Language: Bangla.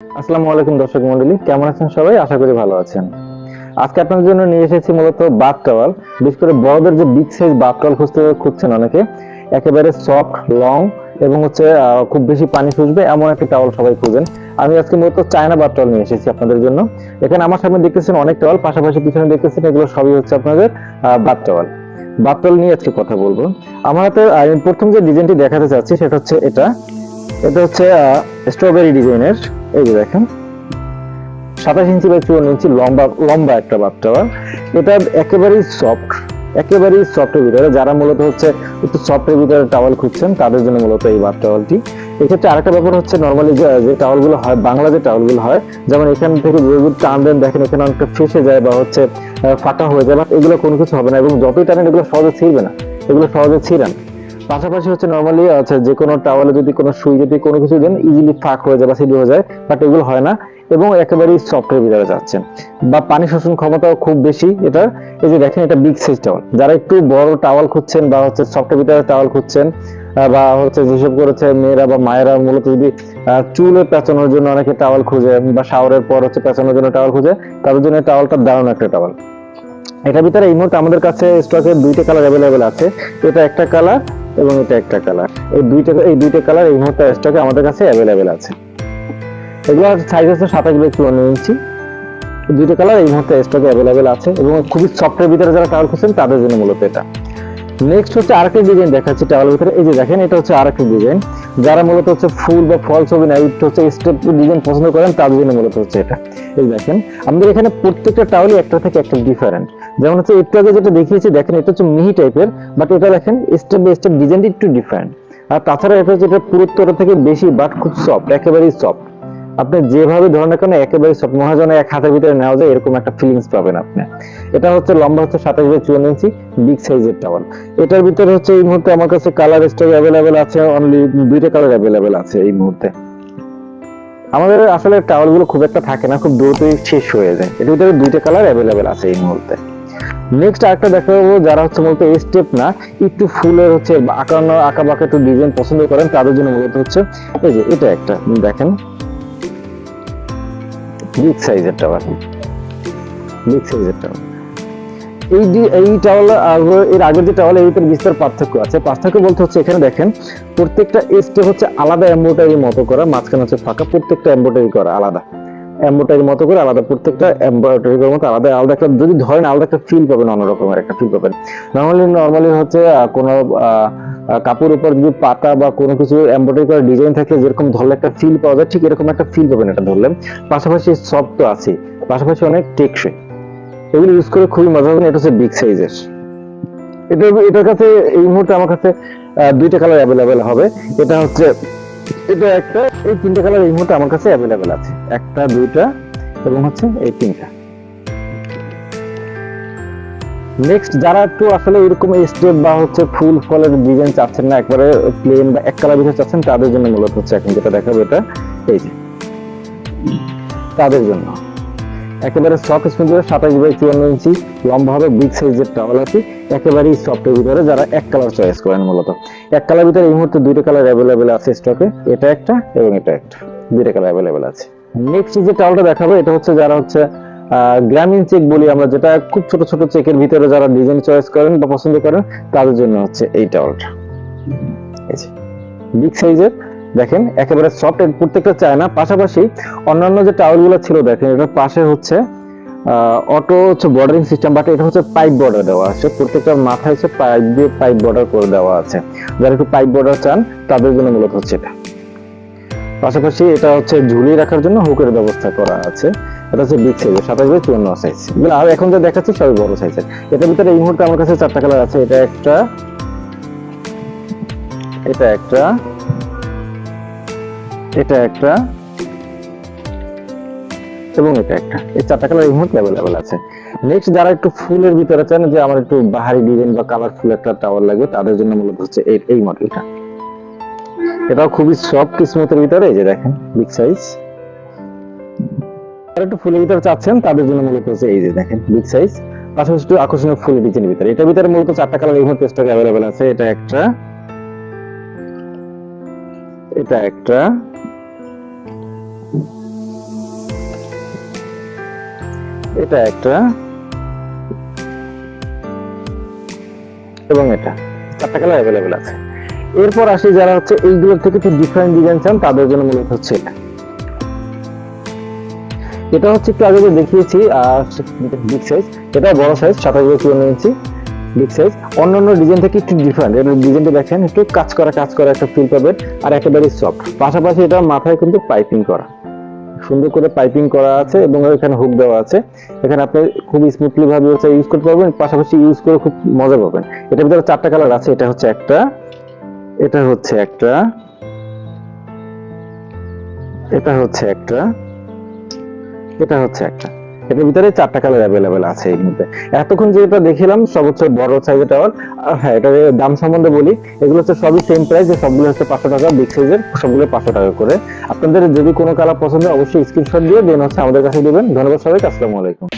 আসসালামু আলাইকুম দর্শক মন্ডলী, কেমন আছেন সবাই? আশা করি ভালো আছেন। আজকে আপনাদের জন্য নিয়ে এসেছি মূলত বাথ টাওয়াল বিশেষ করে বড়দের যে বিগ সাইজ বাথ টাওয়াল খুঁজতে খুঁজছেন অনেকে, একেবারে সফট লং এবং হচ্ছে খুব বেশি পানি শুষবে এমন একটা টাওয়াল সবাই খুঁজেন। আমি আজকে মূলত চায়না বাথ টাওয়াল নিয়ে এসেছি আপনাদের জন্য। এখানে আমার সামনে দেখতেছেন অনেক টাওয়াল পাশাপাশি পিছনে দেখতেছেন এগুলো সবই হচ্ছে আপনাদের বাথ টাওয়াল বাথ টাওয়াল নিয়ে আজকে কথা বলব। আমার হাতে প্রথম যে ডিজাইনটি দেখাতে চাচ্ছি সেটা হচ্ছে এটা। এটা হচ্ছে স্ট্রবেরি ডিজাইনের এই যে দেখেন, সাতাশ ইঞ্চি বাই চুয়ান্ন ইঞ্চি লম্বা লম্বা একটা বাথ এটা একেবারেই সফট একেবারেই সফটের ভিতরে। যারা মূলত হচ্ছে একটু সফটের ভিতরে টাওয়াল খুঁজছেন, তাদের জন্য মূলত এই বাথ টাওয়ালটি। এক্ষেত্রে আরেকটা ব্যাপার হচ্ছে নর্মালি যে টাওয়ালগুলো হয় বাংলা যে টাওয়ালগুলো হয়, যেমন এখান থেকে যেগুলো টান দেন, দেখেন এখানে অনেকটা ফেসে যায় বা হচ্ছে ফাটা হয়ে যায় বাট এগুলো কোনো কিছু হবে না। এবং যতই টানেন, এগুলো সহজে ছিঁড়বে না। এগুলো সহজে ছিঁড়ে না। পাশাপাশি হচ্ছে নর্মালি আছে যে কোনো টাওয়ালে যদি কোনো সুই যদি কোনো কিছু দেন ইজিলি ফাঁক হয়ে যায় বা সিডি হয়ে যায় বাট এগুলো হয় না এবং একেবারেই সফটের ভিতরে যাচ্ছে। বা পানি শোষণ ক্ষমতাও খুব বেশি এটা এই যে দেখেন এটা বিগ সাইজ টাওয়াল যারা একটু বড় টাওয়াল খুঁজছেন বা হচ্ছে সফটের ভিতরে টাওয়াল খুঁজছেন বা হচ্ছে যেসব করেছে মেয়েরা বা মায়েরা মূলত যদি চুলে পেঁচানোর জন্য অনেকে টাওয়াল খুঁজে বা শাওয়ারের পর হচ্ছে পেঁচানোর জন্য টাওয়াল খুঁজে, তাদের জন্য টাওয়ালটা দারুণ একটা টাওয়াল এটার ভিতরে এই মুহূর্তে আমাদের কাছে স্টকে দুইটা কালার অ্যাভেলেবেল আছে। এটা একটা কালার এবং এটা একটা কালার এই দুইটা এই দুইটা কালার এই মুহূর্তে স্টকে আমাদের কাছে অ্যাভেলেবেল আছে। এগুলোর সাইজ হচ্ছে সাতাশ বাই চুয়ান্ন ইঞ্চি। দুইটা কালার এই মুহূর্তে স্টকে অ্যাভেলেবেল আছে এবং খুবই সফটের ভিতরে যারা টাওয়াল খুঁজছেন, তাদের জন্য মূলত এটা। নেক্সট হচ্ছে আরেকটা ডিজাইন দেখাচ্ছি টাওয়ালের ভিতরে। এই যে দেখেন, এটা হচ্ছে আরেকটা ডিজাইন যারা মূলত হচ্ছে ফুল বা ফল ছবি না হচ্ছে স্টেপ ডিজাইন পছন্দ করেন, তাদের জন্য মূলত হচ্ছে এটা। এই দেখেন, আমাদের এখানে প্রত্যেকটা টাওয়ালই একটা থেকে একটা ডিফারেন্ট যেমন হচ্ছে একটু আগে যেটা দেখিয়েছি, দেখেন এটা হচ্ছে মিহি টাইপের বাট এটা দেখেন স্টেপ বাই স্টেপ ডিজাইনটা একটু ডিফারেন্ট আর তাছাড়া এটা এটা পুরুত্বটা থেকে বেশি বাট খুব সফট একেবারেই সফট আপনি যেভাবে ধরেন কেন একেবারে সব মহাজনে এক হাতের ভিতরে নেওয়া যায়, এরকম একটা ফিলিংস পাবেন আপনি। এটা হচ্ছে লম্বা হচ্ছে সাতাশ বাই চুয়ান্ন ইঞ্চি বিগ সাইজের টাওয়াল এটার ভিতরে হচ্ছে এই মুহূর্তে আমার কাছে কালার স্টক অ্যাভেলেবেল আছে অনলি দুইটা কালার অ্যাভেলেবেল আছে এই মুহূর্তে। আমাদের আসলে টাওয়ালগুলো খুব একটা থাকে না, খুব দ্রুতই শেষ হয়ে যায়। এটার ভিতরে দুইটা কালার অ্যাভেলেবেল আছে এই মুহূর্তে। নেক্সট আরেকটা দেখা যাব যারা হচ্ছে মূলত এই স্টেপ না, একটু ফুলের হচ্ছে আঁকানো, আঁকা বাঁকা একটু ডিজাইন পছন্দ করেন, তাদের জন্য মূলত হচ্ছে এই যে এটা একটা, দেখেন। বিগ সাইজের টাওয়ার বিগ সাইজের টাওয়ার এই এই টাওয়াল এর আগের যে টাওয়াল এর বিস্তর পার্থক্য আছে। পার্থক্য বলতে হচ্ছে এখানে দেখেন, প্রত্যেকটা স্টেপ হচ্ছে আলাদা এম্বোটারি মতো করা, মাঝখানে হচ্ছে ফাঁকা, প্রত্যেকটা এম্বোটারি করা, আলাদা। এম্বোটারি মতো করে আলাদা প্রত্যেকটা এম্বোটারি করার মতো আলাদা আলাদা একটা যদি ধরেন আলাদা একটা ফিল পাবেন অন্যরকমের একটা ফিল পাবেন। নর্মালি নর্মালি হচ্ছে কোনো কাপড় উপর যদি পাতা বা কোনো কিছু এম্বোটারি করা ডিজাইন থাকে যেরকম ধরলে একটা ফিল পাওয়া যায়, ঠিক এরকম একটা ফিল পাবেন এটা ধরলে। পাশাপাশি সফট তো আছে পাশাপাশি অনেক টেকসই। এগুলো ইউজ করে খুবই মজা হবে, এটা হচ্ছে বিগ সাইজের এটা, এটার কাছে এই মুহূর্তে আমার কাছে দুইটা কালার অ্যাভেলেবেল হবে। এটা হচ্ছে এটা একটা, এই তিনটা কালার এই মুহূর্তে আমার কাছে অ্যাভেলেবেল আছে। একটা, দুইটা, এবং হচ্ছে এই তিনটা। নেক্সট যারা একটু আসলে এরকম স্টেপ বা হচ্ছে ফুল ফলের ডিজাইন চাচ্ছেন না, একবারে প্লেন বা এক কালার ভিতরে চাচ্ছেন, তাদের জন্য মূলত হচ্ছে এখন যেটা দেখাবো এটা, এই যে। তাদের জন্য। একেবারে সফট স্পঞ্জের সাতাশ বাই চুয়ান্ন ইঞ্চি লম্বা হবে বিগ সাইজের টাওয়াল আছে, একেবারেই সফটের ভিতরে যারা এক কালার চয়েস করেন মূলত। এক কালার ভিতরে এই মুহূর্তে দুইটা কালার অ্যাভেলেবেল আছে স্টকে এটা একটা এবং এটা একটা। দুইটা কালার অ্যাভেলেবেল আছে। নেক্সট যে টাওয়ালটা দেখাবো, এটা হচ্ছে যারা হচ্ছে গ্রামীণ চেক বলি আমরা, যেটা খুব ছোট ছোট চেকের ভিতরে যারা ডিজাইন চয়েস করেন বা পছন্দ করেন, তাদের জন্য হচ্ছে এই টাওয়ালটা বিগ সাইজের দেখেন, একেবারে সফট প্রত্যেকটা চায় না পাশাপাশি অন্যান্য যে টাওয়ালগুলো ছিল, দেখেন, এটার পাশে হচ্ছে অটো হচ্ছে বর্ডারিং সিস্টেম বাট এটা হচ্ছে পাইপ বর্ডার দেওয়া আছে। প্রত্যেকটা মাথায় হচ্ছে পাইপ দিয়ে পাইপ বর্ডার করে দেওয়া আছে। যারা একটু পাইপ বর্ডার চান, তাদের জন্য মূলত হচ্ছে এটা। পাশাপাশি এটা হচ্ছে ঝুলিয়ে রাখার জন্য হুকের ব্যবস্থা করা আছে। এটা হচ্ছে বিগ সাইজের সাতাশ বাই চুয়ান্ন সাইজ আর এখন যা দেখাচ্ছি, সবই বড় সাইজের এটার ভিতরে এই মুহূর্তে আমার কাছে চারটা কালার আছে। এটা একটা এটা একটা এটা একটা এবং এটা একটা। এই চারটা কালার এই মুহূর্তে অ্যাভেলেবেল আছে। নেক্সট যারা একটু ফুলের ভিতরে চান, যে আমার একটু বাহারি ডিজাইন বা কালারফুল একটা টাওয়ার লাগবে, তাদের জন্য মূলত হচ্ছে এই এই মডেলটা এটাও খুবই সফট স্মুথের ভিতরে, এই যে দেখেন বিগ সাইজ যারা একটু ফুলের ভিতরে চাচ্ছেন, তাদের জন্য মূলত হচ্ছে এই যে দেখেন বিগ সাইজ পাশাপাশি একটু আকর্ষণীয় ফুলের ডিজাইনের ভিতরে। এটার ভিতরে মূলত চারটা কালার এই মুহূর্তে স্টক অ্যাভেলেবেল আছে। এটা একটা এটা একটা। এটা একটা। এবং এটা। চারটা কালার অ্যাভেলেবেল আছে। এরপর আসি যারা হচ্ছে এইগুলো থেকে একটু ডিফারেন্ট ডিজাইন চান, তাদের জন্য মূলত হচ্ছে এটা। এটা হচ্ছে একটু আগে যে দেখিয়েছি, আর বিগ সাইজ এটা বড় সাইজ সাতাশ নিয়েছি বিগ সাইজ অন্যান্য ডিজাইন থেকে একটু ডিফারেন্ট এর ডিজাইনটা দেখেন, একটু কাজ করা কাজ করা, একটা ফিল পাবেন, আর একেবারে সফট পাশাপাশি এটা মাথায় কিন্তু পাইপিং করা। সুন্দর করে পাইপিং করা আছে এবং এখানে হুক দেওয়া আছে। এখানে আপনি খুব স্মুথলি ভাবে হচ্ছে ইউজ করতে পারবেন, পাশাপাশি ইউজ করে খুব মজা পাবেন। এটার ভিতরে চারটা কালার আছে, এটা হচ্ছে একটা, এটা হচ্ছে একটা, এটা হচ্ছে একটা, এটা হচ্ছে একটা। এটার ভিতরে চারটা কালার অ্যাভেলেবেল আছে এই মধ্যে এতক্ষণ যেটা দেখিলাম, সব হচ্ছে বড় সাইজের টাওয়ার হ্যাঁ এটার দাম সম্বন্ধে বলি। এগুলো হচ্ছে সবই সেম প্রাইস সবগুলো হচ্ছে পাঁচশো টাকা বিগ সাইজের সবগুলো পাঁচশো টাকা করে। আপনাদের যদি কোনো কালার পছন্দ অবশ্যই স্ক্রিনশট দিয়ে দেন হচ্ছে আমাদের কাছে দেবেন। ধন্যবাদ সবাইকে, আসসালামু আলাইকুম।